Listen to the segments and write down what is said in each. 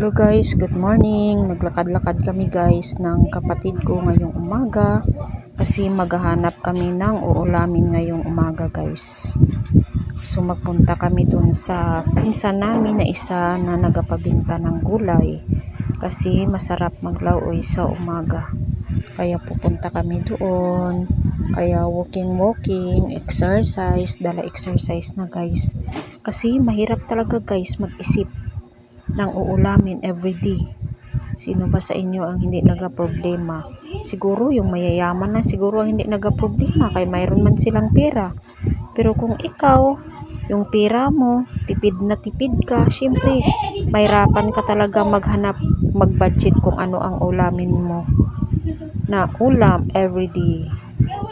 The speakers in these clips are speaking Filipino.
Hello guys, good morning. Naglakad-lakad kami guys ng kapatid ko ngayong umaga kasi maghahanap kami ng uulamin ngayong umaga guys. So magpunta kami dun sa pinsan namin na isa na nagapabinta ng gulay kasi masarap maglauoy sa umaga. Kaya pupunta kami doon. Kaya walking-walking, exercise, dala exercise na guys. Kasi mahirap talaga guys mag-isip ng uulamin everyday. Sino ba sa inyo ang hindi nagaproblema? Siguro yung mayayaman na siguro ang hindi nagaproblema kay mayroon man silang pera. Pero kung ikaw, yung pera mo, tipid na tipid ka, syempre, mahirapan ka talaga maghanap, mag-budget kung ano ang ulamin mo na ulam everyday.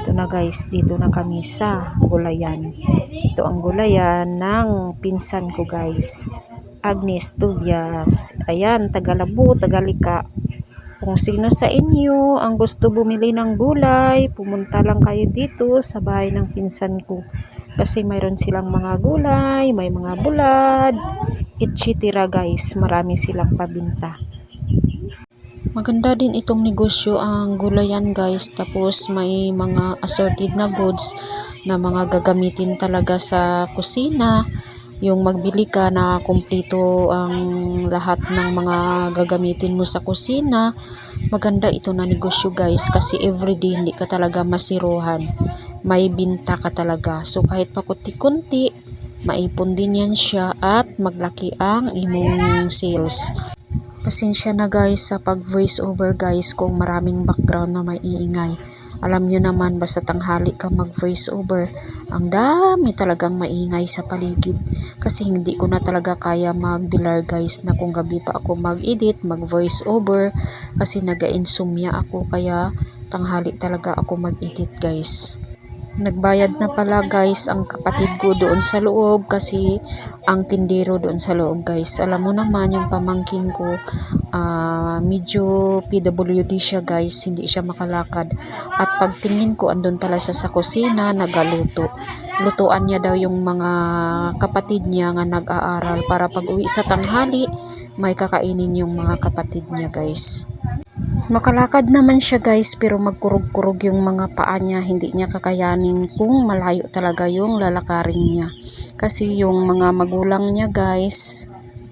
Ito na guys, dito na kami sa gulayan. Ito ang gulayan ng pinsan ko guys. Agnes Tubias. Ayan, Tagalabo, Tagalika. Kung sino sa inyo ang gusto bumili ng gulay, pumunta lang kayo dito sa bahay ng pinsan ko. Kasi mayroon silang mga gulay, may mga bulad, etc. guys. Marami silang pabinta. Maganda din itong negosyo ang gulayan guys. Tapos may mga assorted na goods na mga gagamitin talaga sa kusina yung magbili ka na kumpleto ang lahat ng mga gagamitin mo sa kusina maganda ito na negosyo guys kasi everyday hindi ka talaga masiruhan. May binta ka talaga. So kahit pa kunti-kunti maipon din yan siya at maglaki ang imong sales. Pasensya na guys sa pag voice over guys kung maraming background na may iingay alam nyo naman, basta tanghali ka mag voice over, ang dami talagang maingay sa paligid. Kasi hindi ko na talaga kaya magbilar guys na kung gabi pa ako mag-edit, mag voice over. Kasi naga-insomnia ako kaya tanghali talaga ako mag-edit guys. Nagbayad na pala guys ang kapatid ko doon sa loob kasi ang tindero doon sa loob guys. Alam mo naman yung pamangkin ko uh, medyo PWD siya guys. Hindi siya makalakad. At pagtingin ko andun pala siya sa kusina nagaluto. Lutuan niya daw yung mga kapatid niya nga nag-aaral para pag uwi sa tanghali may kakainin yung mga kapatid niya guys. Makalakad naman siya guys pero magkurog-kurog yung mga paa niya. Hindi niya kakayanin kung malayo talaga yung lalakarin niya. Kasi yung mga magulang niya guys,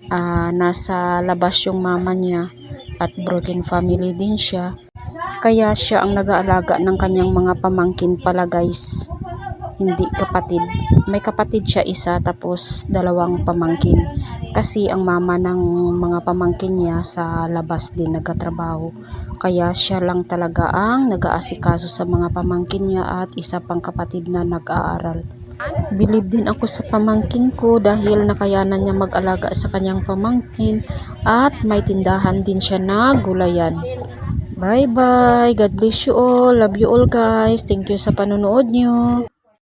uh, nasa labas yung mama niya at broken family din siya. Kaya siya ang nag-aalaga ng kanyang mga pamangkin pala guys. Hindi kapatid. May kapatid siya isa tapos dalawang pamangkin kasi ang mama ng mga pamangkin niya sa labas din nagkatrabaho kaya siya lang talaga ang nag-aasikaso sa mga pamangkin niya at isa pang kapatid na nag-aaral Bilib din ako sa pamangkin ko dahil nakayanan niya mag-alaga sa kanyang pamangkin at may tindahan din siya na gulayan. Bye bye. God bless you all. Love you all guys. Thank you sa panonood nyo.